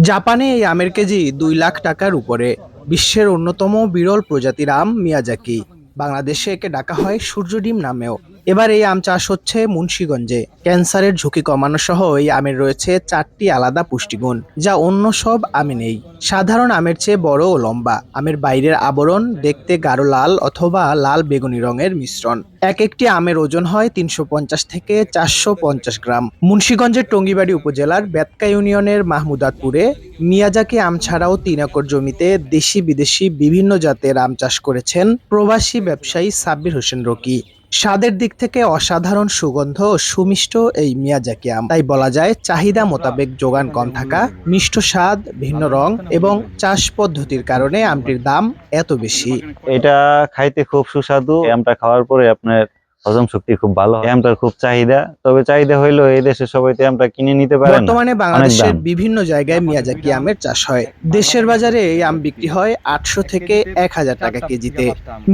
জাপানে এই আমের কেজি দুই লাখ টাকার উপরে। বিশ্বের অন্যতম বিরল প্রজাতির আম মিয়াজাকি। বাংলাদেশে একে ডাকা হয় সূর্য সূর্যডিম নামেও। এবার এই আম চাষ হচ্ছে মুন্সীগঞ্জে। ক্যান্সারের ঝুঁকি কমানো সহ এই আমের রয়েছে চারটি আলাদা পুষ্টিগুণ, যা অন্য সব আমে নেই। সাধারণ আমের চেয়ে বড় ও লম্বা। আমের বাইরের আবরণ দেখতে গাঢ় লাল অথবা লাল বেগুনি রঙের মিশ্রণ। এক একটি আমের ওজন হয় তিনশো পঞ্চাশ থেকে চারশো পঞ্চাশ গ্রাম। মুন্সীগঞ্জের টঙ্গিবাড়ি উপজেলার বেতকা ইউনিয়নের মাহমুদাতপুরে মিয়াজাকি আম ছাড়াও তিন একর জমিতে দেশি বিদেশি বিভিন্ন জাতের আম চাষ করেছেন প্রবাসী ব্যবসায়ী সাব্বির হোসেন রকি। স্বাদের দিক থেকে অসাধারণ সুগন্ধ ও সুমিষ্ট এই মিয়াজাকি আম তাই বলা যায় চাহিদা মোতাবেক যোগান কম থাকা, মিষ্ট স্বাদ, ভিন্ন রং এবং চাষ পদ্ধতির কারণে আমটির দাম এত বেশি। এটা খাইতে খুব সুস্বাদু। আমটা খাওয়ার পরে আপনার হজম শক্তি খুব ভালো। আমটার খুব চাহিদা তবে চাহিদা হইলেও এই দেশে সবাই তো আমটা কিনে নিতে পারে বর্তমানে বাংলাদেশের বিভিন্ন জায়গায় মিয়াজাকি আমের চাষ হয়। দেশের বাজারে এই আম বিক্রি হয় আটশো থেকে এক হাজার টাকা কেজিতে।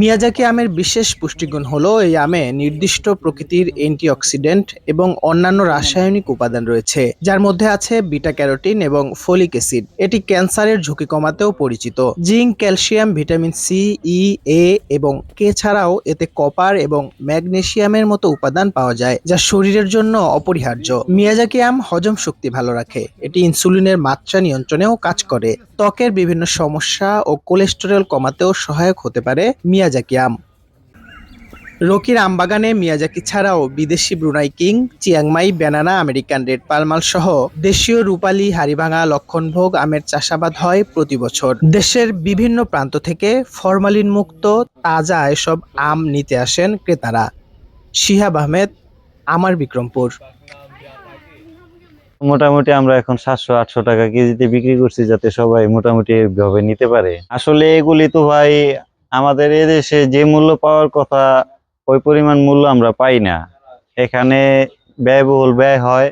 মিয়াজাকি আমের বিশেষ পুষ্টিগুণ হলো এই আমে নির্দিষ্ট প্রকৃতির অ্যান্টিঅক্সিডেন্ট এবং অন্যান্য রাসায়নিক উপাদান রয়েছে যার মধ্যে আছে বিটা ক্যারোটিন এবং ফলিক অ্যাসিড। এটি ক্যান্সারের ঝুঁকি কমাতেও পরিচিত। Zinc calcium vitamin C E A এবং কে ছাড়াও এতে কপার এবং ম্যাগনেসিয়ামের মতো উপাদান পাওয়া যায়, যা শরীরের জন্য অপরিহার্য। মিয়াজাকি আম হজম শক্তি ভালো রাখে, এটি ইনসুলিনের মাত্রা নিয়ন্ত্রণেও কাজ করে। ত্বকের বিভিন্ন সমস্যা ও কোলেস্টেরল কমাতেও সহায়ক হতে পারে মিয়াজাকি আম রকির আমবাগানে মিয়াজাকি ছাড়াও বিদেশি Brunei king, Chiang Mai, banana, American red Palmer সহ দেশীয় রূপালী হারিভাঙা লক্ষণভোগ, আমের চাষাবাদ হয় প্রতি বছর। দেশের বিভিন্ন প্রান্ত থেকে ফরমালিন মুক্ত তাজা এসব আম নিতে আসেন ক্রেতারা। শিহাব আহমেদ, আমার বিক্রমপুর। মোটামুটি আমরা এখন সাতশো, আটশো টাকা কেজিতে বিক্রি করছি যাতে সবাই মোটামুটি ভাবে নিতে পারে। আসলে এগুলি তো ভাই, আমাদের এদেশে যে মূল্য পাওয়ার কথা, ওই পরিমাণ মূল্য আমরা পাই না। এখানে ব্যয়বহুল ব্যয় হয়।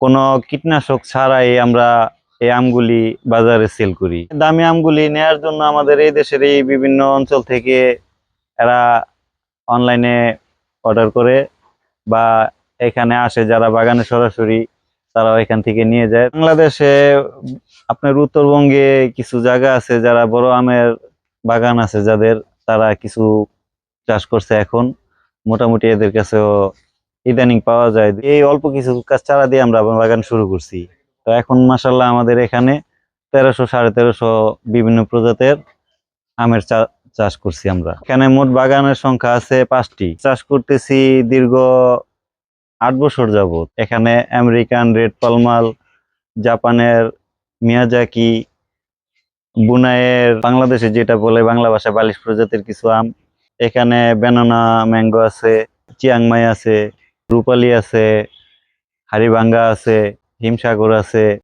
কোনো কীটনাশক ছাড়াই আমরা এই আমগুলি বাজারে সেল করি। দামি আমগুলি নেয়ার জন্য আমাদের এই দেশের এই বিভিন্ন অঞ্চল থেকে এরা অনলাইনে অর্ডার করে বা এখানে আসে যারা বাগানে সরাসরি, তারাও এখান থেকে নিয়ে যায়। বাংলাদেশে আপনার উত্তরবঙ্গে কিছু জায়গা আছে যারা বড় আমের বাগান আছে, যাদের তারা কিছু চাষ করছে এখন। মোটামুটি এদের কাছেও ইদানিং পাওয়া যায়। এই অল্প কিছু গাছ চারা দিয়ে আমরা বাগান শুরু করছি। তো এখন মাসাল্লাহ আমাদের এখানে তেরোশো সাড়ে তেরোশো বিভিন্ন প্রজাতের আমের চা- চাষ করছি আমরা। এখানে মোট বাগানের সংখ্যা আছে পাঁচটি। চাষ করতেছি দীর্ঘ আট বছর যাবত এখানে আমেরিকান রেড পালমাল, জাপানের মিয়াজাকি, বুনাইয়ের বাংলাদেশে যেটা বলে বাংলা ভাষায় বালিশ প্রজাতির কিছু আম। এখানে বেনানা, ম্যাঙ্গো আছে, চিয়াংমাই আছে, রূপালি আছে হারিবাঙ্গা আছে, হিমসাগর আছে।